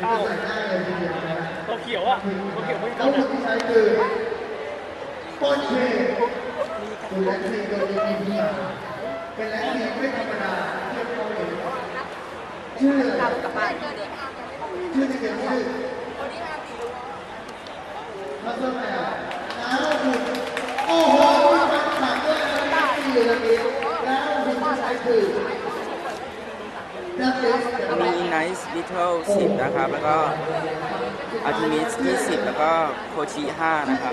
เข้าตัวเขียวอะตัวเขียวไม่แล้เข้าวคนที่ใช้คือต้นเคคือแลคทีนโดยมีเพียเป็นแลคทีนไม่ธรรมดาเทียบเขาเองชื่อชื่อที่เขียนชื่อมาเพิ่มอะไรอะแล้วคุณโอ้โหมีแฟนคลับด้วยนะแลคทีนเลยนี้แล้วคุณที่ใช้คือ มีไนซ์บิทเทิล10 นะครับ แล้วก็อัลติมิส20 แล้วก็โคชิ5นะครับ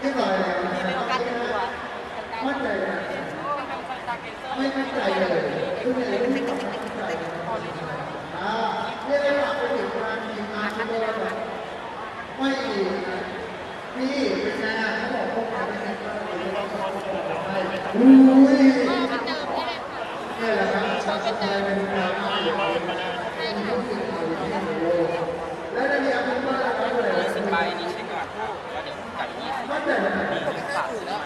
เรียบร้อยแล้วมั่นใจไหมไม่มั่นใจเลยคือไม่รู้อ่าเรียกได้ว่าเป็นอีกงานทีมงานที่ไม่ได้ไม่ดีนี่เป็นไงอะเขาบอกพวกเราเป็นไงอุ้ยนี่แหละครับชาวไทยเป็นการและในนี้อันนี้ว่าอะไรครับเลย 10ใบนี้ใช้ก่อนแล้วเดี๋ยวจัด20 มั่นใจไหม ฝากซื้อมา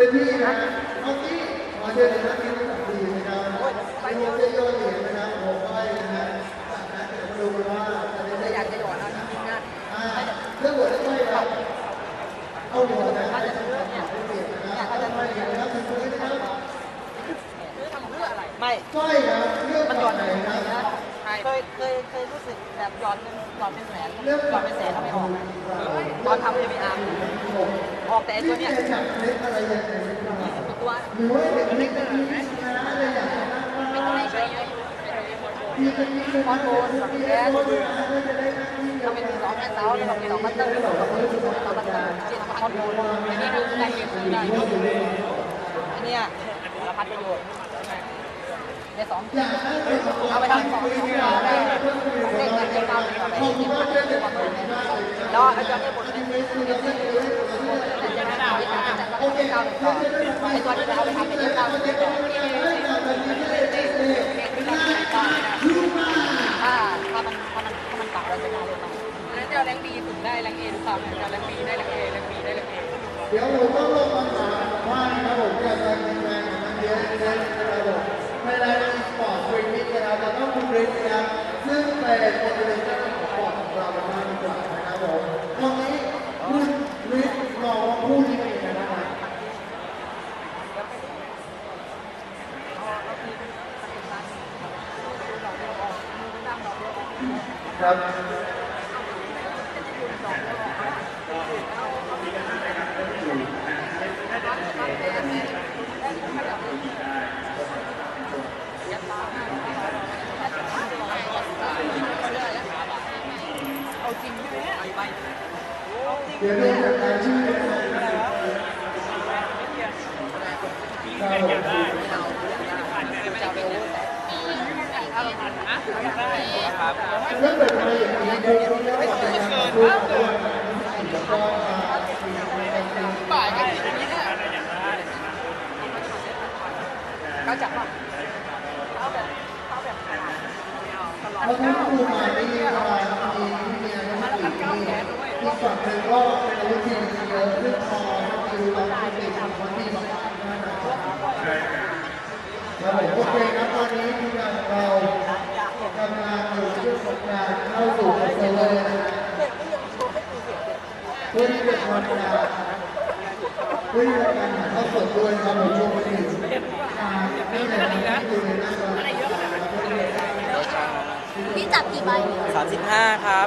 เป็นที่นะเมื่อาที่ขอเชิญนะครับที่นี่ดีนะครับไปโยนโยนเหรียญนะครับผมก็ให้นะฮะจากนั้นเดี๋ยวมาดูว่าจะได้อยากจะหยอดอะไรจริงๆนะอ่าเรื่องหัวเรื่องไม่ครับเอาหัวนะอาจะเรื่องเนี่ยเปลี่ยนนะครับอาจะไม่นะครับเป็นนะครับไม่ก้อยนะเรื่องมันหย่อนดไหนนะเคยเคยเคยรู้สึกแบบหยอดเงินหยอดเป็นแสนหยอดเป็นแสนทำไม่ออกตอนทำเอ็มอาร์ ออกแต่ไอ้ตัวเนี้ยที่จะจับเล็กอะไรยังไงยี่สิบตัวหรือว่าเด็กเล็กๆที่นะอะไรอย่างเงี้ยไม่ต้องใช้เยอะอยู่มีเป็นมีเป็นคอนโดนมีแก๊สเป็นก็ทำเป็นสองแม่เสาแล้วทำเป็นสองบัตเตอร์แล้วทำเป็นสองบัตเตอร์เจ็ดคอนโดนอันนี้ดูการเก็บซื้อได้อันเนี้ยสารพัดประโยชน์ในสองอยาไปทำเอาไปทำของของเราได้เล่นเงินเล่นเก้าสิบไปเก็บมาเก็บมาแล้วอ้จอเนี่ยบทนี้จะไม่ได้เอาไปทำ เก็บเก้าสิบต่อไอ้ตัวนี้เอาไปทำเป็นเก้าสิบต่อถ้าถ้ามันถ้ามันถ้ามันตัดเราจะได้เลยไหมแล้วจะเอาแรงบีฝึกได้แรงเอหรือเปล่าจะเอาแรงบีได้แรงเอแรงบีได้แรงเอเดี๋ยวผมต้องลงมาถามว่านะครับผมอยากจะกินแรงของมันเยอะเยอะนะครับผมในรายการสปอร์ตฟรีมิกนะครับเราต้องคุณริสนะครับซึ่งเป็นโมเดลเตอร์ของสปอร์ตของเรามากดีกว่านะครับผมตรงนี้คุณริสมองว่าผู้ที่เป็นยังไงบ้างครับ ครับ เดี๋ยวดูจากรายชื่อนะครับเรื่องแบบนี้อย่างนี้คือต้องได้รับการขอบคุณด้วยแล้วก็มาบ่ายก็ถึงอย่างนี้แหละเขาจับป่ะเขาแบบเขาแบบเพราะถ้าครูมานี่มามีเมียก็มีมีอี กฝั่งหนึ่งก็เป็นอาวุธที่มีเยอะเรื่องคอก็คือเราไม่ติดคนที่มาครับผมโอเคครับตอนนี้ทีมงานของเรากำลังอยู่ในช่วงของการเข้าสู่เซอร์เวอร์นะฮะเพื่อที่จะทำการเพื่อที่จะการถ่ายทอดสดด้วยครับผมรวมไปถึงการนี่เลยนะที่อยู่ในหน้าจอพี่จับกี่ใบเนี่ย35ครับ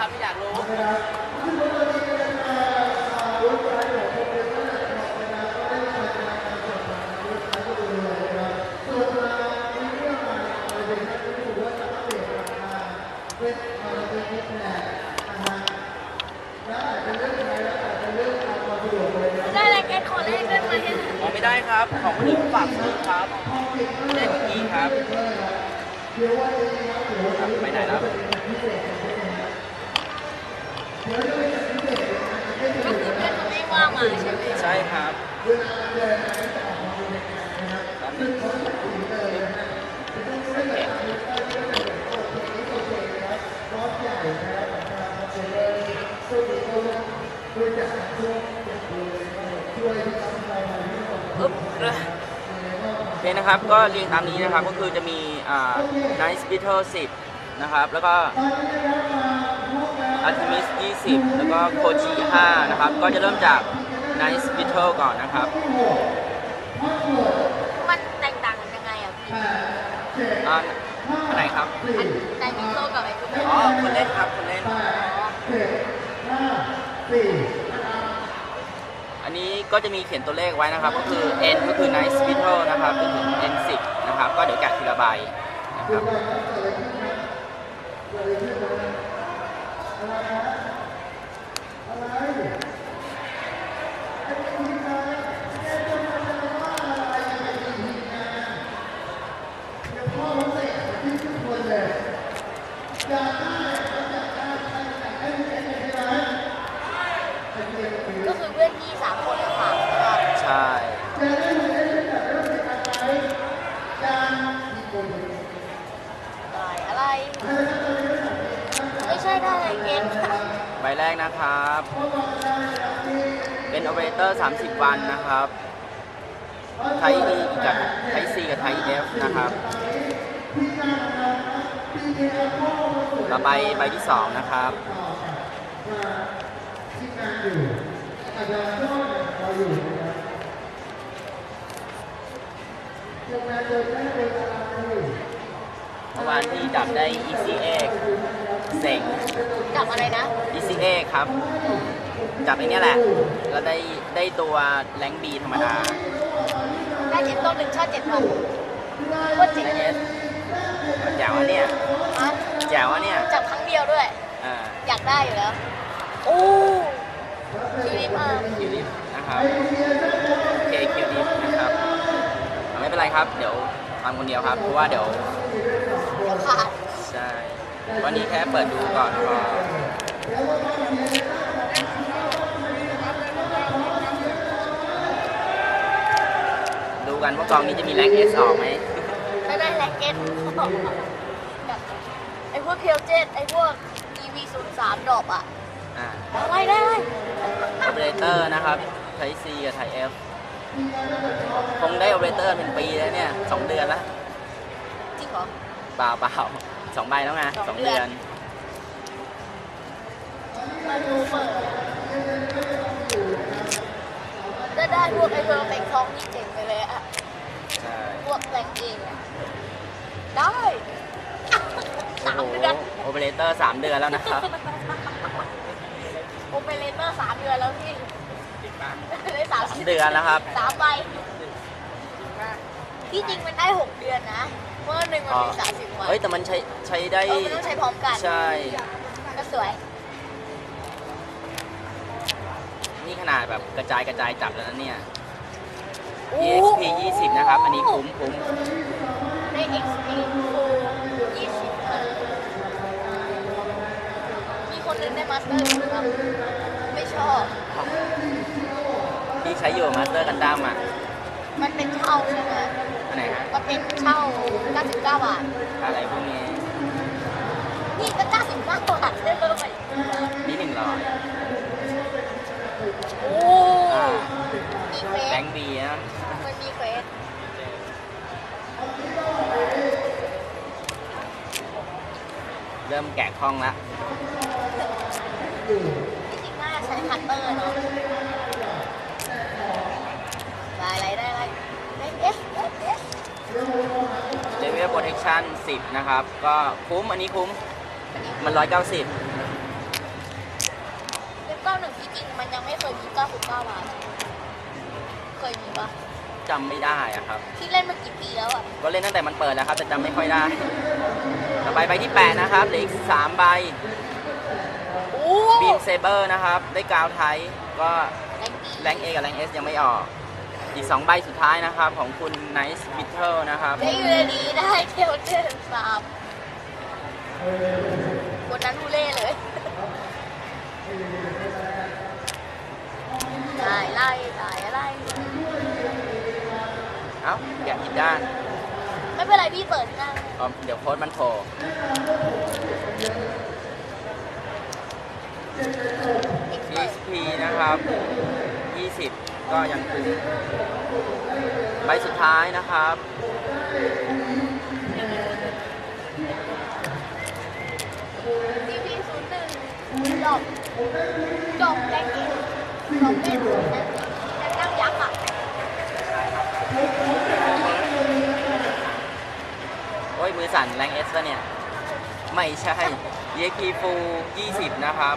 ครับที่อยากรู้ได้แรงเอ็นขอเลขได้ไหมอ๋อไม่ได้ครับ ของคนอื่นฝากซื้อครับไม่ได้ของพี่ครับครับ ไปไหนแล้ว ก็คือเพื่อนเขาไม่ว่างมาใช่ไหมใช่ครับอึ๊บโอเคนะครับ ก็เรียงตามนี้นะครับ ก็คือจะมีอ่า Nice Beetle 10 นะครับ แล้วก็ Artemis 20 แล้วก็ Koji 5นะครับ ก็จะเริ่มจาก Nice Beetle ก่อนนะครับ มันแตกต่างกันยังไงอะพี่อ่าอันไหนครับ อันในมิโซกับไอ้ทุกคนอ๋อคนเล่นครับคนเล่น อันนี้ก็จะมีเขียนตัวเลขไว้นะครับ ก็คือ n ก็คือ nice beetle นะครับจนถึง n 10นะครับ ก็เดี๋ยวแกะทีละใบนะครับ อะไรฮะอะไร 30 วันนะครับ ไทย E กับไทย C กับไทย F นะครับต่อไปใบที่ 2 นะครับเมื่อวานที่จับได้ ECA เสงจับอะไรนะ ECA ครับ จับไอ้เนี้ยแหละ แล้วได้ได้ตัวแรงบีธรรมดา ได้เจ็ดต้นหนึ่งชาติเจ็ดวันโคตรจริงไอเอสแจ๋วอะเนี่ยฮะแจ๋วอะเนี่ยจับครั้งเดียวด้วย อ่าอยากได้อยู่แล้ว โอ้ชีวิตมากคิวดิฟนะครับเคคิวดิฟนะครับอะไม่เป็นไรครับ เดี๋ยวทำคนเดียวครับ เพราะว่าเดี๋ยว เดี๋ยวขาด ใช่ วันนี้แค่เปิดดูก่อนพอ ดูกันว่ากองนี้จะมีแรงเอสออกไหมถ้าได้แรงเอ็นไอ้พวกเคลเจตไอ้พวก EV 0 3ดรอปอะอ่าอะไรได้โอเปอเรเตอร์นะครับไทย C กับไทย F คงได้โอเปอเรเตอร์เป็นปีแล้วเนี่ยสองเดือนแล้วจริงเหรอเปล่าเปล่าสองใบแล้วไงสสอองงเดืเดืออนนมาดูเปิดจะได้พวกไอ้เพอร์เฟกทองนี่เจ๋งไปเลยอะใช่พ วกแรงเองอะได้สามเดือนโอเปอเรเตอร์สามเดือนแล้วนะครับ โอเปเรเตอร์สามเดือนแล้วพี่ได้สามสามเดือนแล้วครับ สามใบที่จริงมันได้หกเดือนนะเพราะว่าหนึ่งมันมีสามสิบวันเฮ้ย แต่มันใช้ใช้ได้ เออมันต้องใช้พร้อมกัน ใช่ ก็สวย นี่ขนาดแบบกระจายกระจายจับแล้วนะเนี่ยโอ้ EXP 20 นะครับ อันนี้คุ้มคุ้มได้ XP ฟูยี่สิบค่ะมีคนนึงได้มาสเตอร์ครับ ไม่ชอบที่ใช้อยู่มาสเตอร์กันดั้มอะมันเป็นเช่าใช่ไหมอันไหนฮะมันเป็นเช่า 99 บาท อะไรพวกนี้ นี่ก็ 99 บาทเลยนี่หนึ่งร้อยโอ้อ่ามีเควแบสงค์บีนะ มันมีเควส เริ่มแกะคล่องแล้วจริงๆน่าใช้คัตเตอร์เนาะได้อะไรได้อะไรได้ S S S Level Protection 10 นะครับ ก็คุ้มอันนี้คุ้ม มัน 190 เล่มเก้าหนึ่งที่จริงมันยังไม่เคยมี99บาทเคยมีปะ จำไม่ได้อะครับที่เล่นมากี่ปีแล้วอะก็เล่นตั้งแต่มันเปิดแล้วครับ แต่จำไม่ค่อยได้ ต่อไปใบที่8นะครับเหลืออีก3ใบโอ้บีมเซเบอร์นะครับ ได้กาวไทยก็แรงดีแรง A กับแรง S ยังไม่ออก อีก2ใบสุดท้ายนะครับ ของคุณ Nice Bitter นะครับ ได้อยู่ในนี้ได้เทลเทนสามคนนั้นทุเล่เลยไล่ไล่ไล่ไล่ เอ้าแกะผิดด้านไม่เป็นไรพี่เปิดหน้าอ๋อเดี๋ยวโค้ดมันโผล่ PSP นะครับ 20 ก็ยังคุ้มใบสุดท้ายนะครับดีพีศูนย์หนึ่งจบจบแรงดีจบเล่นแรงนั่งยักษ์อะ โอ้ย มือสั่นแรง S แล้วเนี่ย ไม่ใช่ EXP Full 20 นะครับ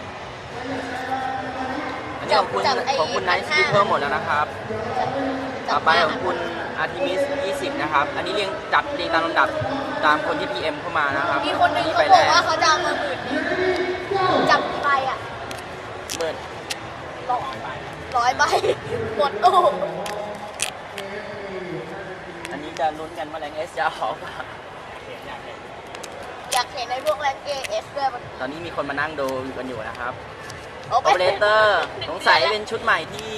อันนี้ของคุณของคุณ Nice Bitter หมดแล้วนะครับ ต่อไปของคุณ Artemis 20 นะครับ อันนี้เรียงจัดเรียงตามลำดับตามคนที่ PM เข้ามานะครับมีคนหนึ่งนี่เขาไปบอกแล้วว่าเขาจะเอามาหมื่นหนึ่งจับกี่ใบอะเบิดร้อยใบร้อยใบหมดตู้อันนี้จะลุ้นกันว่าแรง S จะออกป่ะ อยากเห็นในพวกแรงเอเอสด้วยมันตอนนี้มีคนมานั่งดูกันอยู่นะครับโอโอเปอเรเตอร์สงสัยเป็นชุดใหม่ที่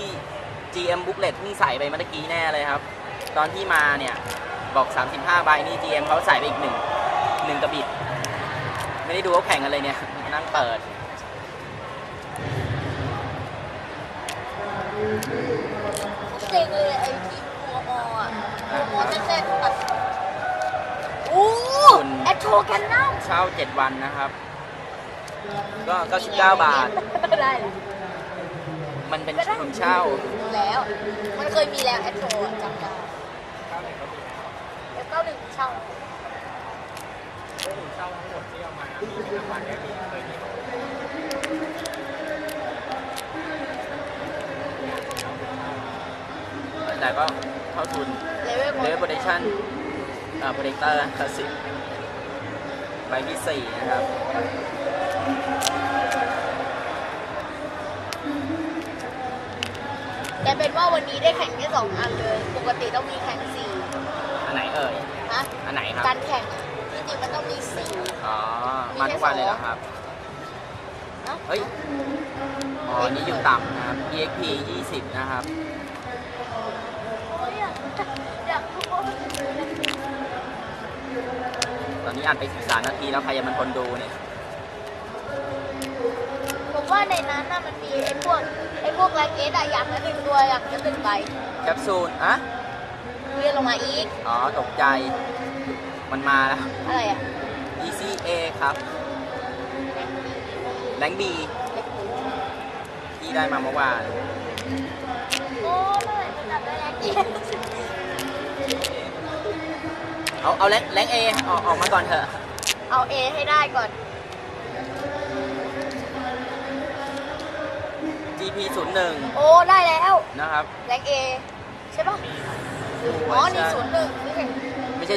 GM Booklet เพิ่งใส่ไปเมื่อกี้แน่เลยครับ ตอนที่มาเนี่ยบอก 35 ใบนี่ GM เขาใส่ไปอีกหนึ่งหนึ่งกระบิด ไม่ได้ดูเขาแข่งกันเลยเนี่ยมานั่งเปิดเซ็งเลยไอ้ทีมตัวมออะตัวมอเต้นๆตัดโอ้คุณ แอตโทแกนนัมเช่า7วันนะครับ ก็99 บาท ได้เลยมันเป็นผมเช่าแล้ว มันเคยมีแล้วแอตโทอะจำได้แล้วเก้าหนึ่งเช่าแต่ก็เท่าทุนเลเวลเลเวลโปรดักชั่นอ่าโปรเจคเตอร์คลาสสิก ใบที่สี่นะครับแต่เป็นว่าวันนี้ได้แข่งแค่สองอันเลย ปกติต้องมีแข่งสี่อันไหนเอ่ยนะอันไหนครับการแข่งอะจริงๆมันต้องมีสี่อ๋อมาทุกวันเลยเหรอครับนะเฮ้ยอ๋อนี่อยู่ต่ำนะครับ EXP 20 นะครับอยากอยากรู้ว่า ตอนนี้อ่านไป 13 นาทีแล้วใครยังมันคนดูเนี่ย ผมว่าในนั้นน่ะมันมีไอ้พวกไอ้พวกแรงเอสอะอย่างละหนึ่งตัวอย่างละหนึ่งใบแคปซูลอะเลื่อนลงมาอีก อ๋อ ตกใจ มันมาแล้ว อะไรอะ ECA ครับแรงบีที่ได้มาเมื่อวาน โอ้เลยมันจับได้แรงเอส เอาเอาแรงแรงเอออกออกมาก่อนเถอะ เอาเอให้ได้ก่อน GP 01โอ้ได้แล้วนะครับ แรงเอใช่ปะอ๋อนี่ศูนย์หนึ่งนี่เห็นไม่ใช่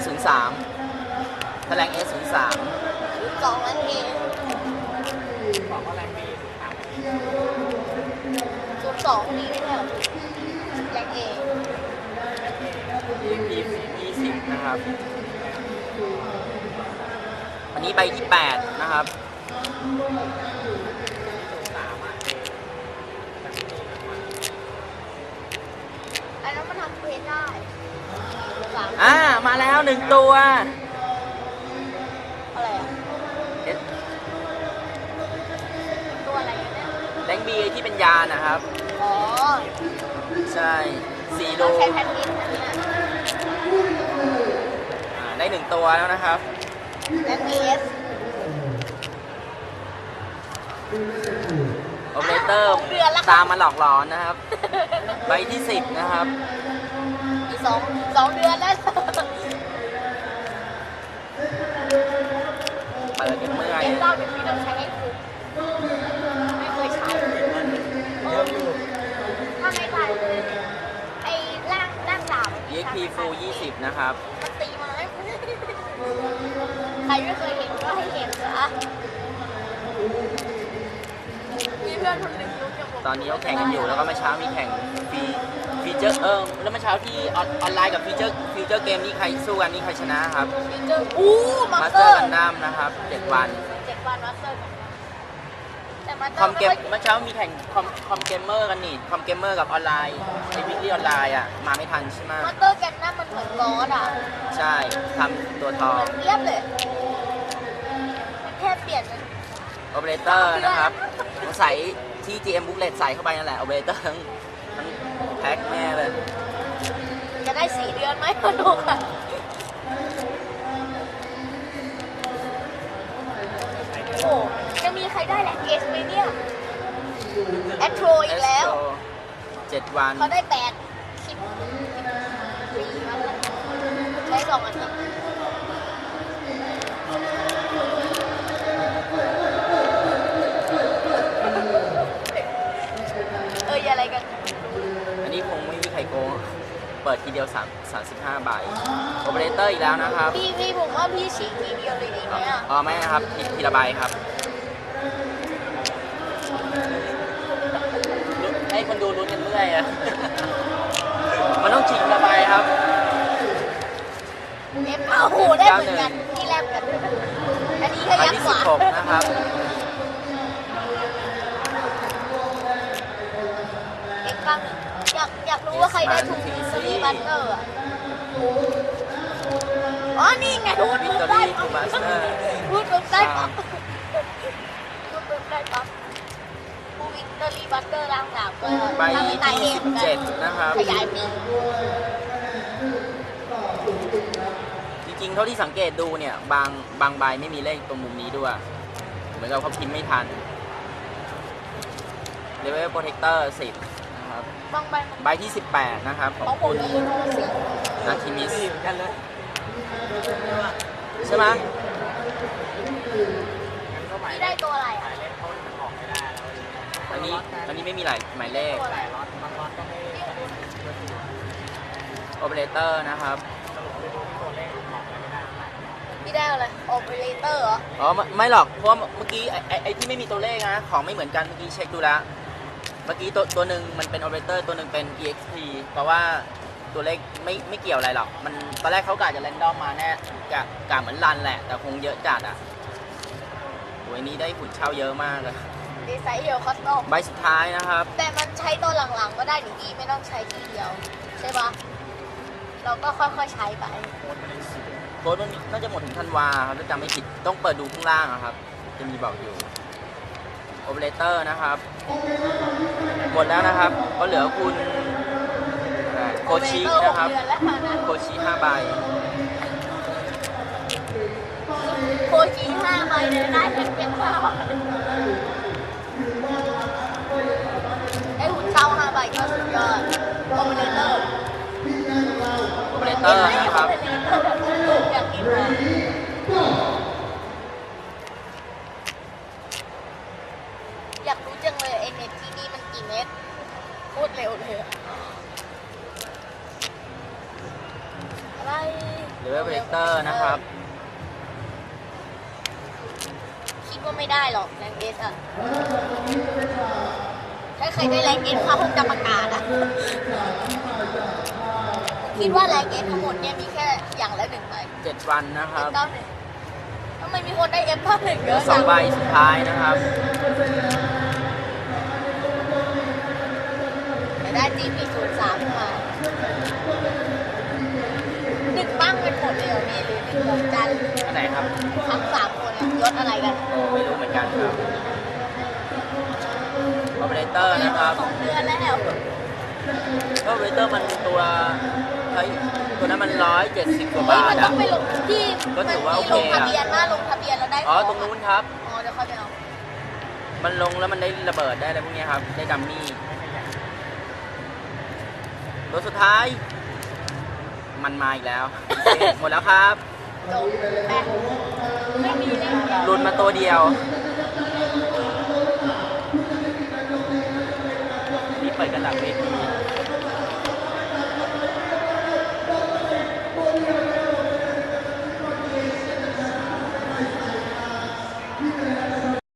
03ถ้าแรง S 03ศูนย์สองแรงเอบอกว่าแรงบีศูนย์สองนี่ไม่ใช่เหรอแรงเอ EXP 20นะครับ อันนี้ใบที่8นะครับอันนั้นมันทำเพจได้สามอ่ามาแล้วหนึ่งตัวอะไรอะเอ๊ะตัวอะไรอะเนี่ยแรงบีที่เป็นยานนะครับ อ๋อใช่สี่โล ต้องใช้แผ่นดินอันนี้นะอ่าได้ หนึ่งตัวแล้วนะครับ แล้โอเปอเรเตอร์ตามมาหลอกหลอนนะครับ ใบที่สิบนะครับ อีสองสองเดือนแล้วเปิดเป็นเมื่อไงอ็นเต้าเป็นพี่ต้องใช้ให้คุ้ไม่เคยใายถ้าไม่ตายไอ้ล่างล่างดาบ EXP Full 20 นะครับตี ใครไม่เคยเห็นก็ให้เห็นนะมีเพื่อนคนหนึ่งยุคยังบอกตอนนี้เขาแข่งกันอยู่แล้วก็เมื่อเช้ามีแข่งฟีฟีเจอร์เออแล้วเมื่อเช้าที่ออนออนไลน์กับฟีเจอร์ฟีเจอร์เกมนี่ใครสู้กันนี่ใครชนะครับฟีเจอร์อู้มามาสสเตเตออร์ร์กันดั้มนะครับ7วัน เจ็ดวันมาสเตอร์กันแต่มาสเต คออมร์เกไม่มค่อยเมื่อเช้ามีแข่งคอมคอมเกมเมอร์กันนี่คอมเกมเมอร์กับออนไลน์ไอวิกฤตออนไลน์อะมาไม่ทันใช่ไหมมาสเตอร์แกนน่ามันเหมือนกอสอะใช่ทำตัวทอเหมือนเรียบเลยแค่เปลี่ยนเป็นโอเปอเรเตอร์นะครับสงสัยที่ GM Booklet ใส่เข้าไปนั่นแหละโอเปอเรเตอร์ทั้งทั้งแพ็คแม่เลยจะได้สี่เดือนไหมมาดูค่ะโอ้จะ มีใครได้แหละเกสไหมเนี่ยแอดโทรอีกแล้ว เจ็ดวัน เขาได้แปดสิบปีมาแล้วใช้สองอันนี้เอออย่าอะไรกัน อันนี้คงไม่มีใครโกงเปิดทีเดียว3 35ใบโอเปอเรเตอร์อีกแล้วนะครับ พี่พี่ผมว่าพี่ฉีกทีเดียวเลยดีไหมอะ อ๋อไม่นะครับทีทีละใบครับลุ้นให้ คนดูลุ้นกันเมื่อยอะมันต้องฉีกทีละใบครับเอฟเอาโหได้เหมือนกันที่แลบกัน อันนี้ก็ใบยักที่ษ์กว่า16นะครับ เอ็กซ์บ้างอยากอยากรู้ว่าใครได้ถูกซีบัตเตอร์อะอ๋อ นี่ไงพูดวิปุ๊กบตอได้รี่ปั๊ทูบมาสเตอร์พูดปุ๊บได้ปั๊บพูดปุ๊บได้ปั๊บ ผู้วิกตอรี่บัตเตอร์ร่างดาบก็ใบทำให้ตายเอที่งเหมือนกัน17นะครับ ขยายปีกจริงๆ เท่าที่สังเกตดูเนี่ย บางบางใบไม่มีเลขตรงมุมนี้ด้วย เหมือนกับเขาพิมพ์ไม่ทัน Level Protector 10 นะครับบางใบมันใบที่ 18 นะครับของของผคุมณเลยอีโนสีนาคิมิสใช่ไหมพี่ได้ตัว อะไรอะอันนี้อันนี้ไม่มีหลายหมายเลขตัวอะไรโอเปอเรเตอร์นะครับพี่ได้อะไรโอเปอเรเตอร์เหรอ อ๋อไม่ไม่หรอก เพราะว่าเมื่อกี้ไอ้ไอ้ไอ้ที่ไม่มีตัวเลขนะ ของไม่เหมือนกันเมื่อกี้เช็คดูแล้ว เมื่อกี้ตัวตัวหนึ่งมันเป็นโอเปอเรเตอร์ตัวหนึ่งเป็น exp เพราะว่าตัวเลขไม่ไม่เกี่ยวอะไรหรอก มันตอนแรกเขากะจะแรนดอมมาแน่กะกะเหมือนรันแหละ แต่คงเยอะจัดอะโอ้ยนี้ได้หุ่นเช่าเยอะมากเลย ดีไซน์เดียวคอสตอมใบสุดท้ายนะครับ แต่มันใช้ตัวหลังๆก็ได้หรือพี่ไม่ต้องใช้ทีเดียว ใช่ปะเราก็ค่อยๆใช้ไปโค้ดมันน่าจะหมดถึงธันวาครับถ้าจำไม่ผิดต้องเปิดดูข้างล่างอะครับ จะมีบอกอยู่โอเปอเรเตอร์นะครับ หมดแล้วนะครับ ก็เหลือคุณอะไรโคชินะครับเดือนแล้วนะโคชิห้าใบโคจิห้าใบเลยได้เป็นเป็นห้าใก็สุดยอดโอเปอเรเตอร์โอเปอเรเตอร์นะครับอยากกินมากอยากรู้จังเลยไอเน็ตที่นี่มันกี่เม็ดพูดเร็วเลยอะไรหรือว่าโอเปอเรเตอร์นะครับ คิดว่าไม่ได้หรอกแรงเอสอะ ถ้าใครได้แรงเอสเขาคงจะประกาศอะคิดว่าแรงเอสทั้งหมดเนี่ยมีแค่อย่างละหนึ่งใบ7วันนะคเอรับฟเก้าหนึ่งทำไมมีคนได้เอฟเก้าหนึ่งเหเยลืออะสจัองงใบสุดท้ายนะครับ แต่ได้จีพีศูนย์สามมาหนึ่งบ้างเป็นหมดเลยเหรอพี่หรือหนึ่งของจันทร์อันไหนครับ ทั้งสามคนอะยศอะไรกัน โอ้ไม่รู้เหมือนกันครับโอ เปอเรเตอร์นะครับสองเดือนแล้วก็เวเตอร์มันตัวเฮ้ยตัวนั้นมันร้อยเจ็ดสิบกว่าเฮ้ยบามัทนต้อะ องไปลงที่ก็ถือว่ามันมีโอเคลงอะทะเบียนมาลงทะเบียนแล้วได้อ๋อขตรงนู้นครับ อ๋อเดี๋ยวค่อยไปเอามันลงแล้วมันได้ระเบิดได้อะไรพวกนี้ครับ ได้ดัมมี่ตัวสุดท้าย มันมาอีกแล้วโอเคหมดแล้วครับ จบแต่ไม่มีเล่นเดียวหลุดมาตัวเดียวนี่ เปิดกระดับเวที